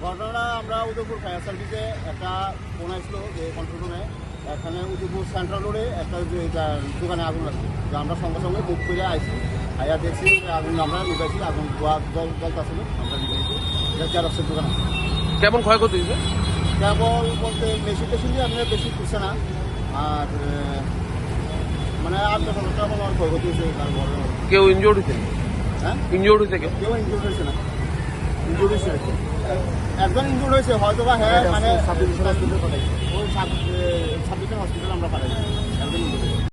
ঘটনাটা আমরা উদয়পুর ফায়ার সার্ভিসে একটা ফোন আসলো যে কন্ট্রোল রুমে এখানে উদয়পুর সেন্ট্রাল রোডে একটা যে দোকানে আগুন আছে যে আমরা সঙ্গে সঙ্গে বুক করে আইছি। আইয়া দেখছি আগুন, আমরা নিবাইছি আগুন জল জল আসলে আমরা জেরক্সের দোকান আছে। কেমন ক্ষয়ক্ষতি হয়েছে? কেবল বলতে মেশিন টেশিন দিয়ে আপনার বেশি খুঁজছে না। আর মানে আর হাজার টাকা আমার ক্ষয়ক্ষতি হয়েছে তার বড় কেউ ইনজোর্ড হয়েছে? হ্যাঁ? ইনজোর্ড হয়েছে কেউ? কেউ ইনজুর হয়েছে না। ইনজুর হয়েছে একজন ইনজুর হয়েছে হয়তো বা হ্যাঁ মানে ওই সাব ছাব্বিশ হসপিটাল আমরা পাঠাই একজন injured